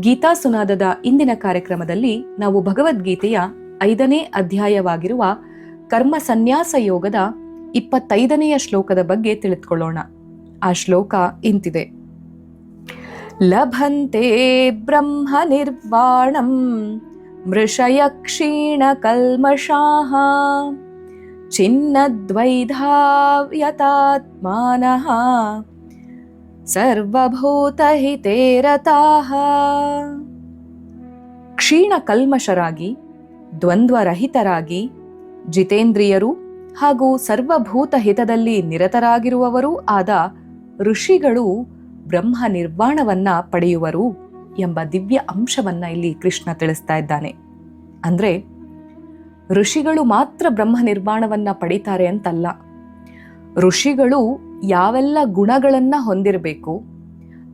ಗೀತಾ ಸುನಾದದ ಇಂದಿನ ಕಾರ್ಯಕ್ರಮದಲ್ಲಿ ನಾವು ಭಗವದ್ಗೀತೆಯ ಐದನೇ ಅಧ್ಯಾಯವಾಗಿರುವ ಕರ್ಮ ಸನ್ಯಾಸ ಯೋಗದ ಇಪ್ಪತ್ತೈದನೆಯ ಶ್ಲೋಕದ ಬಗ್ಗೆ ತಿಳಿದುಕೊಳ್ಳೋಣ. ಆ ಶ್ಲೋಕ ಇಂತಿದೆ. ಲಭಂತೆ ಬ್ರಹ್ಮ ನಿರ್ವಾಣಂ ಮೃಷಯ ಕಲ್ಮಷಾಹ ಚಿನ್ನದ್ವೈಧಾವ್ಯತಾತ್ಮಾನಃ ಸರ್ವಭೂತಹಿತೇ ರತಾಃ ಕ್ಷೀಣ ಕಲ್ಮಶರಾಗಿ, ದ್ವಂದ್ವರಹಿತರಾಗಿ, ಜಿತೇಂದ್ರಿಯರು ಹಾಗೂ ಸರ್ವಭೂತ ಹಿತದಲ್ಲಿ ನಿರತರಾಗಿರುವವರೂ ಆದ ಋಷಿಗಳು ಬ್ರಹ್ಮ ನಿರ್ವಾಣವನ್ನ ಪಡೆಯುವರು ಎಂಬ ದಿವ್ಯ ಅಂಶವನ್ನ ಇಲ್ಲಿ ಕೃಷ್ಣ ತಿಳಿಸ್ತಾ ಇದ್ದಾನೆ. ಅಂದ್ರೆ ಋಷಿಗಳು ಮಾತ್ರ ಬ್ರಹ್ಮ ನಿರ್ವಾಣವನ್ನ ಪಡಿತಾರೆ ಅಂತಲ್ಲ. ಋಷಿಗಳು ಯಾವೆಲ್ಲ ಗುಣಗಳನ್ನ ಹೊಂದಿರಬೇಕು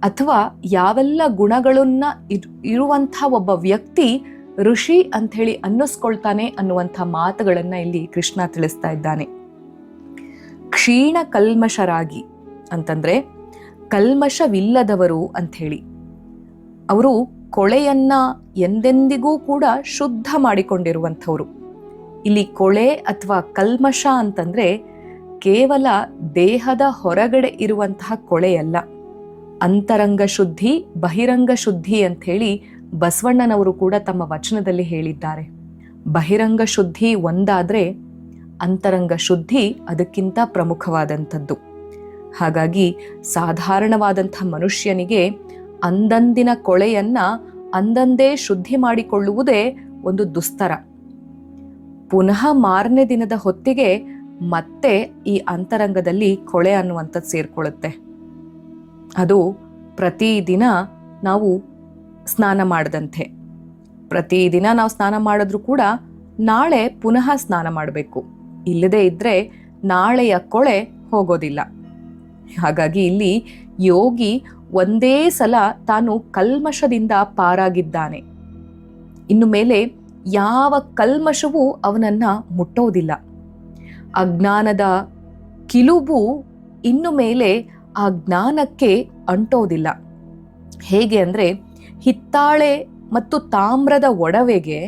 ಅಥವಾ ಯಾವೆಲ್ಲ ಗುಣಗಳನ್ನ ಇರ್- ಇರುವಂಥ ಒಬ್ಬ ವ್ಯಕ್ತಿ ಋಷಿ ಅಂಥೇಳಿ ಅನ್ನಿಸ್ಕೊಳ್ತಾನೆ ಅನ್ನುವಂಥ ಮಾತುಗಳನ್ನ ಇಲ್ಲಿ ಕೃಷ್ಣ ತಿಳಿಸ್ತಾ ಇದ್ದಾನೆ. ಕ್ಷೀಣ ಕಲ್ಮಶರಾಗಿ ಅಂತಂದ್ರೆ ಕಲ್ಮಶವಿಲ್ಲದವರು ಅಂಥೇಳಿ. ಅವರು ಕೊಳೆಯನ್ನ ಎಂದೆಂದಿಗೂ ಕೂಡ ಶುದ್ಧ ಮಾಡಿಕೊಂಡಿರುವಂಥವ್ರು. ಇಲ್ಲಿ ಕೊಳೆ ಅಥವಾ ಕಲ್ಮಶ ಅಂತಂದ್ರೆ ಕೇವಲ ದೇಹದ ಹೊರಗಡೆ ಇರುವಂತಹ ಕೊಳೆಯಲ್ಲ. ಅಂತರಂಗ ಶುದ್ಧಿ, ಬಹಿರಂಗ ಶುದ್ಧಿ ಅಂಥೇಳಿ ಬಸವಣ್ಣನವರು ಕೂಡ ತಮ್ಮ ವಚನದಲ್ಲಿ ಹೇಳಿದ್ದಾರೆ. ಬಹಿರಂಗ ಶುದ್ಧಿ ಒಂದಾದರೆ ಅಂತರಂಗ ಶುದ್ಧಿ ಅದಕ್ಕಿಂತ ಪ್ರಮುಖವಾದಂಥದ್ದು. ಹಾಗಾಗಿ ಸಾಧಾರಣವಾದಂಥ ಮನುಷ್ಯನಿಗೆ ಅಂದಂದಿನ ಕೊಳೆಯನ್ನು ಅಂದಂದೇ ಶುದ್ಧಿ ಮಾಡಿಕೊಳ್ಳುವುದೇ ಒಂದು ದುಸ್ತರ. ಪುನಃ ಮಾರನೇ ದಿನದ ಹೊತ್ತಿಗೆ ಮತ್ತೆ ಈ ಅಂತರಂಗದಲ್ಲಿ ಕೊಳೆ ಅನ್ನುವಂಥದ್ದು ಸೇರ್ಕೊಳ್ಳುತ್ತೆ. ಅದು ಪ್ರತಿದಿನ ನಾವು ಸ್ನಾನ ಮಾಡದಂತೆ. ಪ್ರತಿದಿನ ನಾವು ಸ್ನಾನ ಮಾಡಿದ್ರೂ ಕೂಡ ನಾಳೆ ಪುನಃ ಸ್ನಾನ ಮಾಡಬೇಕು. ಇಲ್ಲದೇ ಇದ್ದರೆ ನಾಳೆಯ ಕೊಳೆ ಹೋಗೋದಿಲ್ಲ. ಹಾಗಾಗಿ ಇಲ್ಲಿ ಯೋಗಿ ಒಂದೇ ಸಲ ತಾನು ಕಲ್ಮಶದಿಂದ ಪಾರಾಗಿದ್ದಾನೆ. ಇನ್ನು ಮೇಲೆ ಯಾವ ಕಲ್ಮಶವೂ ಅವನನ್ನ ಮುಟ್ಟೋದಿಲ್ಲ. ಅಜ್ಞಾನದ ಕಿಲುಬು ಇನ್ನು ಮೇಲೆ ಆ ಜ್ಞಾನಕ್ಕೆ ಅಂಟೋದಿಲ್ಲ. ಹೇಗೆ ಅಂದರೆ ಹಿತ್ತಾಳೆ ಮತ್ತು ತಾಮ್ರದ ಒಡವೆಗೆ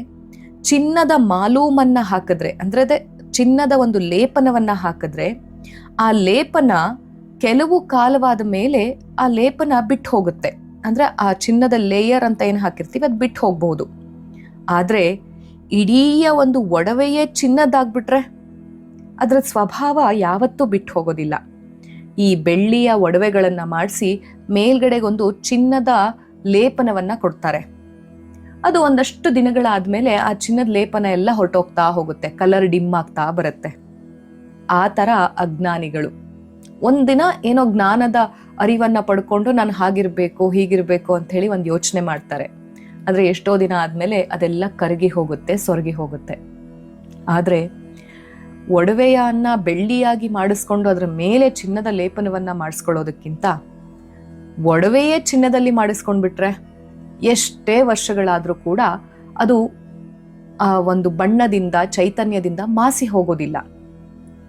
ಚಿನ್ನದ ಮಾಲೂಮನ್ನು ಹಾಕಿದ್ರೆ, ಅಂದರೆ ಅದೇ ಚಿನ್ನದ ಒಂದು ಲೇಪನವನ್ನು ಹಾಕಿದ್ರೆ, ಆ ಲೇಪನ ಕೆಲವು ಕಾಲವಾದ ಮೇಲೆ ಆ ಲೇಪನ ಬಿಟ್ಟು ಹೋಗುತ್ತೆ. ಅಂದರೆ ಆ ಚಿನ್ನದ ಲೇಯರ್ ಅಂತ ಏನು ಹಾಕಿರ್ತೀವಿ, ಅದು ಬಿಟ್ಟು ಹೋಗ್ಬೋದು ಆದರೆ ಇಡೀ ಒಂದು ಒಡವೆಯೇ ಚಿನ್ನದಾಗ್ಬಿಟ್ರೆ ಅದರ ಸ್ವಭಾವ ಯಾವತ್ತೂ ಬಿಟ್ಟು ಹೋಗೋದಿಲ್ಲ. ಈ ಬೆಳ್ಳಿಯ ಒಡವೆಗಳನ್ನು ಮಾಡಿಸಿ ಮೇಲ್ಗಡೆಗೊಂದು ಚಿನ್ನದ ಲೇಪನವನ್ನು ಕೊಡ್ತಾರೆ. ಅದು ಒಂದಷ್ಟು ದಿನಗಳಾದ್ಮೇಲೆ ಆ ಚಿನ್ನದ ಲೇಪನ ಎಲ್ಲ ಹೊರಟೋಗ್ತಾ ಹೋಗುತ್ತೆ, ಕಲರ್ ಡಿಮ್ ಆಗ್ತಾ ಬರುತ್ತೆ. ಆ ಥರ ಅಜ್ಞಾನಿಗಳು. ಒಂದಿನ ಏನೋ ಜ್ಞಾನದ ಅರಿವನ್ನ ಪಡ್ಕೊಂಡು ನಾನು ಹಾಗಿರ್ಬೇಕು, ಹೀಗಿರಬೇಕು ಅಂತ ಹೇಳಿ ಒಂದು ಯೋಚನೆ ಮಾಡ್ತಾರೆ. ಆದರೆ ಎಷ್ಟೋ ದಿನ ಆದಮೇಲೆ ಅದೆಲ್ಲ ಕರಗಿ ಹೋಗುತ್ತೆ, ಸೊರಗಿ ಹೋಗುತ್ತೆ. ಆದ್ರೆ ಒಡವೆಯನ್ನ ಬೆಳ್ಳಿಯಾಗಿ ಮಾಡಿಸ್ಕೊಂಡು ಅದರ ಮೇಲೆ ಚಿನ್ನದ ಲೇಪನವನ್ನ ಮಾಡಿಸ್ಕೊಳ್ಳೋದಕ್ಕಿಂತ ಒಡವೆಯೇ ಚಿನ್ನದಲ್ಲಿ ಮಾಡಿಸ್ಕೊಂಡ್ಬಿಟ್ರೆ ಎಷ್ಟೇ ವರ್ಷಗಳಾದರೂ ಕೂಡ ಅದು, ಆ, ಒಂದು ಬಣ್ಣದಿಂದ, ಚೈತನ್ಯದಿಂದ ಮಾಸಿ ಹೋಗೋದಿಲ್ಲ.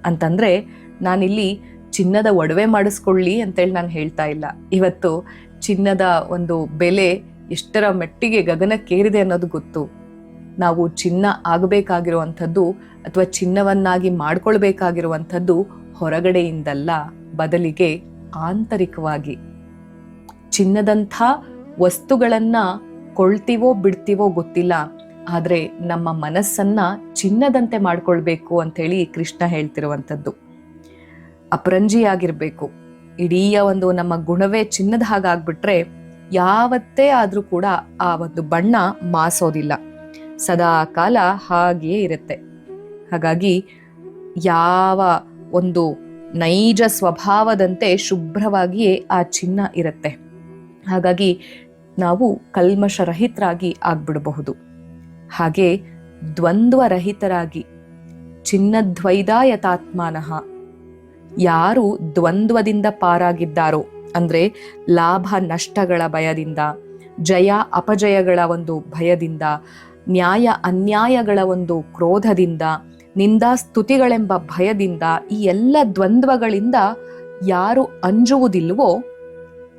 ಅಂತಂದ್ರೆ ನಾನಿಲ್ಲಿ ಚಿನ್ನದ ಒಡವೆ ಮಾಡಿಸ್ಕೊಳ್ಳಿ ಅಂತೇಳಿ ನಾನು ಹೇಳ್ತಾ ಇಲ್ಲ. ಇವತ್ತು ಚಿನ್ನದ ಒಂದು ಬೆಲೆ ಎಷ್ಟರ ಮಟ್ಟಿಗೆ ಗಗನಕ್ಕೇರಿದೆ ಅನ್ನೋದು ಗೊತ್ತು. ನಾವು ಚಿನ್ನ ಆಗಬೇಕಾಗಿರುವಂಥದ್ದು ಅಥವಾ ಚಿನ್ನವನ್ನಾಗಿ ಮಾಡಿಕೊಳ್ಬೇಕಾಗಿರುವಂಥದ್ದು ಹೊರಗಡೆಯಿಂದಲ್ಲ, ಬದಲಿಗೆ ಆಂತರಿಕವಾಗಿ. ಚಿನ್ನದಂಥ ವಸ್ತುಗಳನ್ನ ಕೊಳ್ತೀವೋ ಬಿಡ್ತೀವೋ ಗೊತ್ತಿಲ್ಲ, ಆದರೆ ನಮ್ಮ ಮನಸ್ಸನ್ನ ಚಿನ್ನದಂತೆ ಮಾಡಿಕೊಳ್ಬೇಕು ಅಂಥೇಳಿ ಕೃಷ್ಣ ಹೇಳ್ತಿರುವಂಥದ್ದು. ಆಗಿರಬೇಕು ಇಡೀ ಒಂದು ನಮ್ಮ ಗುಣವೇ ಚಿನ್ನದ ಹಾಗಾಗ್ಬಿಟ್ರೆ ಯಾವತ್ತೇ ಆದರೂ ಕೂಡ ಆ ಒಂದು ಬಣ್ಣ ಮಾಸೋದಿಲ್ಲ. ಸದಾ ಕಾಲ ಹಾಗೆಯೇ ಇರುತ್ತೆ. ಹಾಗಾಗಿ ಯಾವ ಒಂದು ನೈಜ ಸ್ವಭಾವದಂತೆ ಶುಭ್ರವಾಗಿಯೇ ಆ ಚಿನ್ನ ಇರುತ್ತೆ. ಹಾಗಾಗಿ ನಾವು ಕಲ್ಮಶರಹಿತರಾಗಿ ಆಗ್ಬಿಡಬಹುದು. ಹಾಗೆ ದ್ವಂದ್ವರಹಿತರಾಗಿ, ಚಿನ್ನದ್ವೈದಾಯತಾತ್ಮಾನಃ ಯಾರು ದ್ವಂದ್ವದಿಂದ ಪಾರಾಗಿದ್ದಾರೋ, ಅಂದ್ರೆ ಲಾಭ ನಷ್ಟಗಳ ಭಯದಿಂದ, ಜಯ ಅಪಜಯಗಳ ಒಂದು ಭಯದಿಂದ ನ್ಯಾಯ ಅನ್ಯಾಯಗಳ ಒಂದು ಕ್ರೋಧದಿಂದ ನಿಂದಾ ಸ್ತುತಿಗಳೆಂಬ ಭಯದಿಂದ ಈ ಎಲ್ಲ ದ್ವಂದ್ವಗಳಿಂದ ಯಾರು ಅಂಜುವುದಿಲ್ವೋ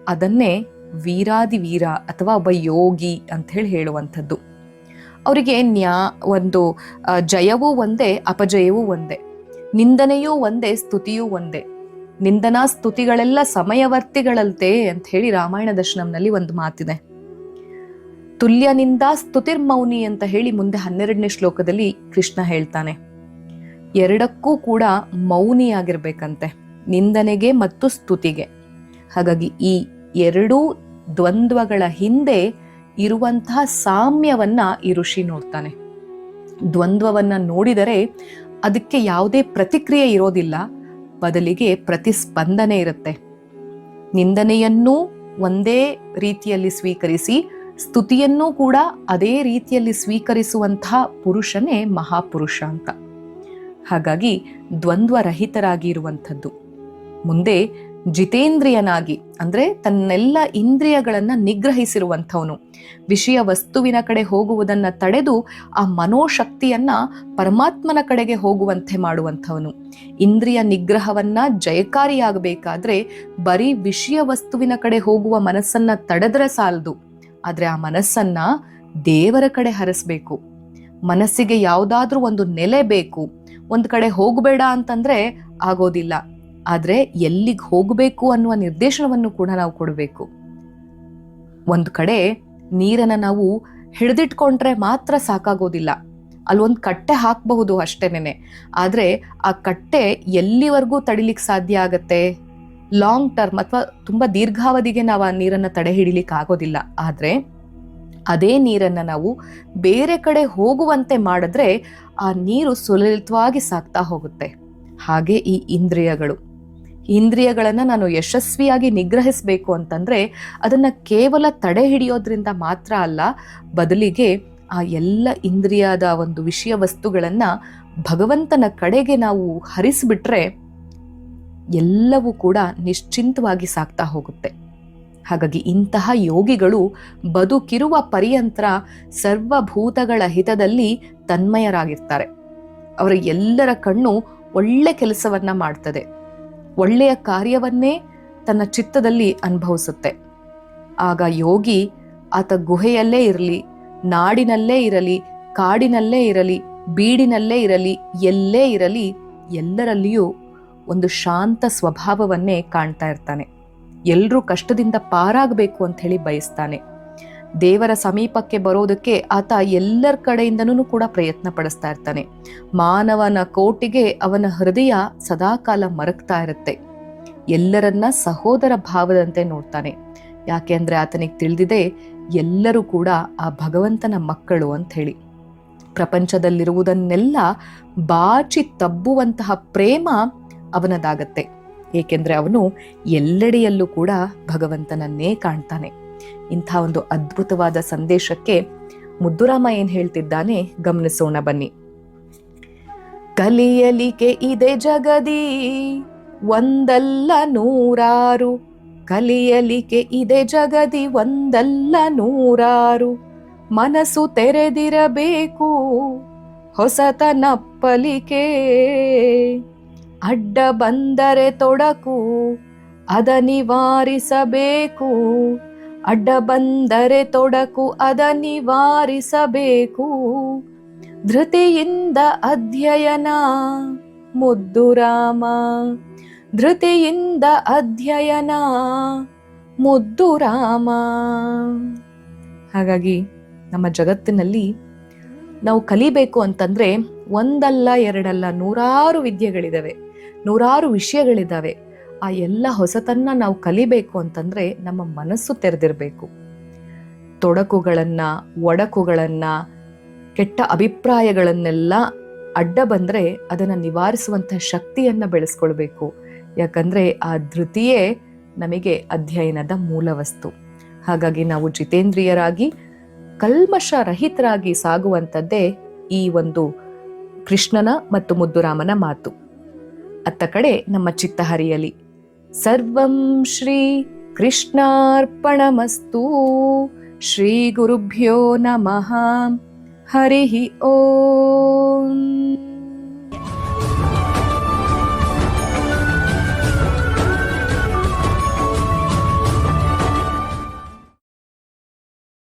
ಅದನ್ನೇ ವೀರಾದಿ ವೀರ ಅಥವಾ ಒಬ್ಬ ಯೋಗಿ ಅಂತ ಹೇಳಿ ಹೇಳುವಂಥದ್ದು. ಅವರಿಗೆ ನ್ಯಾ ಒಂದು ಜಯವೂ ಒಂದೇ, ಅಪಜಯವೂ ಒಂದೇ, ನಿಂದನೆಯೂ ಒಂದೇ, ಸ್ತುತಿಯೂ ಒಂದೇ ನಿಂದನಾ ಸ್ತುತಿಗಳೆಲ್ಲ ಸಮಯವರ್ತಿಗಳಲ್ತೆ ಅಂತ ಹೇಳಿ ರಾಮಾಯಣ ದರ್ಶನಂನಲ್ಲಿ ಒಂದು ಮಾತಿದೆ. ತುಲ್ಯನಿಂದ ಸ್ತುತಿರ್ಮೌನಿ ಅಂತ ಹೇಳಿ ಮುಂದೆ ಹನ್ನೆರಡನೇ ಶ್ಲೋಕದಲ್ಲಿ ಕೃಷ್ಣ ಹೇಳ್ತಾನೆ. ಎರಡಕ್ಕೂ ಕೂಡ ಮೌನಿಯಾಗಿರ್ಬೇಕಂತೆ, ನಿಂದನೆಗೆ ಮತ್ತು ಸ್ತುತಿಗೆ. ಹಾಗಾಗಿ ಈ ಎರಡೂ ದ್ವಂದ್ವಗಳ ಹಿಂದೆ ಇರುವಂತಹ ಸಾಮ್ಯವನ್ನ ಈ ಋಷಿ ನೋಡ್ತಾನೆ. ದ್ವಂದ್ವವನ್ನ ನೋಡಿದರೆ ಅದಕ್ಕೆ ಯಾವುದೇ ಪ್ರತಿಕ್ರಿಯೆ ಇರೋದಿಲ್ಲ, ಬದಲಿಗೆ ಪ್ರತಿಸ್ಪಂದನೆ ಇರುತ್ತೆ. ನಿಂದನೆಯನ್ನೂ ಒಂದೇ ರೀತಿಯಲ್ಲಿ ಸ್ವೀಕರಿಸಿ ಸ್ತುತಿಯನ್ನೂ ಕೂಡ ಅದೇ ರೀತಿಯಲ್ಲಿ ಸ್ವೀಕರಿಸುವಂತಹ ಪುರುಷನೇ ಮಹಾಪುರುಷ ಅಂತ. ಹಾಗಾಗಿ ದ್ವಂದ್ವರಹಿತರಾಗಿ ಇರುವಂಥದ್ದು ಮುಂದೆ ಜಿತೇಂದ್ರಿಯನಾಗಿ, ಅಂದ್ರೆ ತನ್ನೆಲ್ಲ ಇಂದ್ರಿಯಗಳನ್ನು ನಿಗ್ರಹಿಸಿರುವಂಥವನು, ವಿಷಯ ವಸ್ತುವಿನ ಕಡೆ ಹೋಗುವುದನ್ನ ತಡೆದು ಆ ಮನೋಶಕ್ತಿಯನ್ನ ಪರಮಾತ್ಮನ ಕಡೆಗೆ ಹೋಗುವಂತೆ ಮಾಡುವಂಥವನು. ಇಂದ್ರಿಯ ನಿಗ್ರಹವನ್ನ ಜಯಕಾರಿಯಾಗಬೇಕಾದ್ರೆ ಬರೀ ವಿಷಯ ವಸ್ತುವಿನ ಕಡೆ ಹೋಗುವ ಮನಸ್ಸನ್ನ ತಡೆದ್ರೆ ಸಾಲದು. ಆದ್ರೆ ಆ ಮನಸ್ಸನ್ನ ದೇವರ ಕಡೆ ಹರಿಸ್ಬೇಕು. ಮನಸ್ಸಿಗೆ ಯಾವುದಾದ್ರೂ ಒಂದು ನೆಲೆ ಬೇಕು. ಒಂದು ಕಡೆ ಹೋಗಬೇಡ ಅಂತಂದ್ರೆ ಆಗೋದಿಲ್ಲ. ಆದರೆ ಎಲ್ಲಿಗೆ ಹೋಗಬೇಕು ಅನ್ನುವ ನಿರ್ದೇಶನವನ್ನು ಕೂಡ ನಾವು ಕೊಡಬೇಕು. ಒಂದು ಕಡೆ ನೀರನ್ನು ನಾವು ಹಿಡಿದಿಟ್ಕೊಂಡ್ರೆ ಮಾತ್ರ ಸಾಕಾಗೋದಿಲ್ಲ. ಅಲ್ಲೊಂದು ಕಟ್ಟೆ ಹಾಕಬಹುದು ಅಷ್ಟೇನೆ ಆದರೆ ಆ ಕಟ್ಟೆ ಎಲ್ಲಿವರೆಗೂ ತಡಿಲಿಕ್ಕೆ ಸಾಧ್ಯ ಆಗತ್ತೆ? ಲಾಂಗ್ ಟರ್ಮ್ ಅಥವಾ ತುಂಬಾ ದೀರ್ಘಾವಧಿಗೆ ನಾವು ಆ ನೀರನ್ನ ತಡೆ ಹಿಡಿಲಿಕ್ಕೆ ಆಗೋದಿಲ್ಲ. ಆದರೆ ಅದೇ ನೀರನ್ನ ನಾವು ಬೇರೆ ಕಡೆ ಹೋಗುವಂತೆ ಮಾಡಿದ್ರೆ ಆ ನೀರು ಸುಲಲಿತವಾಗಿ ಸಾಗ್ತಾ ಹೋಗುತ್ತೆ. ಹಾಗೆ ಈ ಇಂದ್ರಿಯಗಳು. ಇಂದ್ರಿಯಗಳನ್ನು ನಾನು ಯಶಸ್ವಿಯಾಗಿ ನಿಗ್ರಹಿಸಬೇಕು ಅಂತಂದ್ರೆ ಅದನ್ನ ಕೇವಲ ತಡೆ ಹಿಡಿಯೋದ್ರಿಂದ ಮಾತ್ರ ಅಲ್ಲ, ಬದಲಿಗೆ ಆ ಎಲ್ಲ ಇಂದ್ರಿಯದ ಒಂದು ವಿಷಯ ವಸ್ತುಗಳನ್ನ ಭಗವಂತನ ಕಡೆಗೆ ನಾವು ಹರಿಸ್ಬಿಟ್ರೆ ಎಲ್ಲವೂ ಕೂಡ ನಿಶ್ಚಿಂತವಾಗಿ ಸಾಗ್ತಾ ಹೋಗುತ್ತೆ. ಹಾಗಾಗಿ ಇಂತಹ ಯೋಗಿಗಳು ಬದುಕಿರುವ ಪರ್ಯಂತರ ಸರ್ವಭೂತಗಳ ಹಿತದಲ್ಲಿ ತನ್ಮಯರಾಗಿರ್ತಾರೆ. ಅವರ ಎಲ್ಲರ ಕಣ್ಣು ಒಳ್ಳೆ ಕೆಲಸವನ್ನ ಮಾಡ್ತದೆ. ಒಳ್ಳೆಯ ಕಾರ್ಯವನ್ನೇ ತನ್ನ ಚಿತ್ತದಲ್ಲಿ ಅನುಭವಿಸುತ್ತೆ. ಆಗ ಯೋಗಿ ಆತ ಗುಹೆಯಲ್ಲೇ ಇರಲಿ, ನಾಡಿನಲ್ಲೇ ಇರಲಿ, ಕಾಡಿನಲ್ಲೇ ಇರಲಿ, ಬೀಡಿನಲ್ಲೇ ಇರಲಿ, ಎಲ್ಲೇ ಇರಲಿ ಎಲ್ಲರಲ್ಲಿಯೂ ಒಂದು ಶಾಂತ ಸ್ವಭಾವವನ್ನೇ ಕಾಣ್ತಾ ಇರ್ತಾನೆ. ಎಲ್ಲರೂ ಕಷ್ಟದಿಂದ ಪಾರಾಗಬೇಕು ಅಂತ ಹೇಳಿ ಬಯಸ್ತಾನೆ. ದೇವರ ಸಮೀಪಕ್ಕೆ ಬರೋದಕ್ಕೆ ಆತ ಎಲ್ಲರ ಕಡೆಯಿಂದನೂ ಕೂಡ ಪ್ರಯತ್ನ ಪಡಿಸ್ತಾ ಇರ್ತಾನೆ. ಮಾನವನ ಕೋಟಿಗೆ ಅವನ ಹೃದಯ ಸದಾಕಾಲ ಮರಗ್ತಾ ಇರುತ್ತೆ. ಎಲ್ಲರನ್ನ ಸಹೋದರ ಭಾವದಂತೆ ನೋಡ್ತಾನೆ. ಯಾಕೆ ಅಂದ್ರೆ ಆತನಿಗೆ ತಿಳಿದಿದೆ ಎಲ್ಲರೂ ಕೂಡ ಆ ಭಗವಂತನ ಮಕ್ಕಳು ಅಂತ ಹೇಳಿ ಪ್ರಪಂಚದಲ್ಲಿರುವುದನ್ನೆಲ್ಲ ಬಾಚಿ ತಬ್ಬುವಂತಹ ಪ್ರೇಮ ಅವನದಾಗತ್ತೆ. ಏಕೆಂದರೆ ಅವನು ಎಲ್ಲೆಡೆಯಲ್ಲೂ ಕೂಡ ಭಗವಂತನನ್ನೇ ಕಾಣ್ತಾನೆ. ಇಂಥ ಒಂದು ಅದ್ಭುತವಾದ ಸಂದೇಶಕ್ಕೆ ಮುದ್ದುರಾಮ ಏನ್ ಹೇಳ್ತಿದ್ದಾನೆ? ಗಮನಿಸೋಣ ಬನ್ನಿ. ಕಲಿಯಲಿಕೆ ಇದೆ ಜಗದಿ, ಒಂದಲ್ಲ ನೂರಾರು. ಕಲಿಯಲಿಕೆ ಇದೆ ಜಗದಿ, ಒಂದಲ್ಲ ನೂರಾರು. ಮನಸ್ಸು ತೆರೆದಿರಬೇಕು, ಹೊಸತನಪ್ಪಲಿಕೆ. ಅಡ್ಡ ಬಂದರೆ ತೊಡಕು, ಅದ ನಿವಾರಿಸಬೇಕು. ಅಡ್ಡ ಬಂದರೆ ತೊಡಕು, ಅದ ನಿವಾರಿಸಬೇಕು. ಧೃತಿಯಿಂದ ಅಧ್ಯಯನ, ಮುದ್ದು ರಾಮ. ಧೃತಿಯಿಂದ ಅಧ್ಯಯನ, ಮುದ್ದು ರಾಮ. ಹಾಗಾಗಿ ನಮ್ಮ ಜಗತ್ತಿನಲ್ಲಿ ನಾವು ಕಲಿಬೇಕು ಅಂತಂದ್ರೆ ಒಂದಲ್ಲ ಎರಡಲ್ಲ ನೂರಾರು ವಿದ್ಯೆಗಳಿದಾವೆ. ನೂರಾರು ವಿಷಯಗಳಿದ್ದಾವೆ. ಆ ಎಲ್ಲ ಹೊಸತನ್ನ ನಾವು ಕಲಿಬೇಕು ಅಂತಂದ್ರೆ ನಮ್ಮ ಮನಸ್ಸು ತೆರೆದಿರಬೇಕು. ತೊಡಕುಗಳನ್ನ, ಒಡಕುಗಳನ್ನ, ಕೆಟ್ಟ ಅಭಿಪ್ರಾಯಗಳನ್ನೆಲ್ಲ ಅಡ್ಡ ಬಂದ್ರೆ ಅದನ್ನ ನಿವಾರಿಸುವಂಥ ಶಕ್ತಿಯನ್ನ ಬೆಳೆಸ್ಕೊಳ್ಬೇಕು. ಯಾಕಂದ್ರೆ ಆ ಧೃತಿಯೇ ನಮಗೆ ಅಧ್ಯಯನದ ಮೂಲ ವಸ್ತು ಹಾಗಾಗಿ ನಾವು ಜಿತೇಂದ್ರಿಯರಾಗಿ ಕಲ್ಮಶ ರಹಿತರಾಗಿ ಸಾಗುವಂಥದ್ದೇ ಈ ಒಂದು ಕೃಷ್ಣನ ಮತ್ತು ಮುದ್ದುರಾಮನ ಮಾತು. ಅತ್ತ ಕಡೆ ನಮ್ಮ ಚಿತ್ತ ಹರಿಯಲಿ ಸರ್ವಂ ಶ್ರೀ ಕೃಷ್ಣಾರ್ಪಣಮಸ್ತು. ಶ್ರೀ ಗುರುಭ್ಯೋ ನಮಃ. ಹರಿ ಓಂ.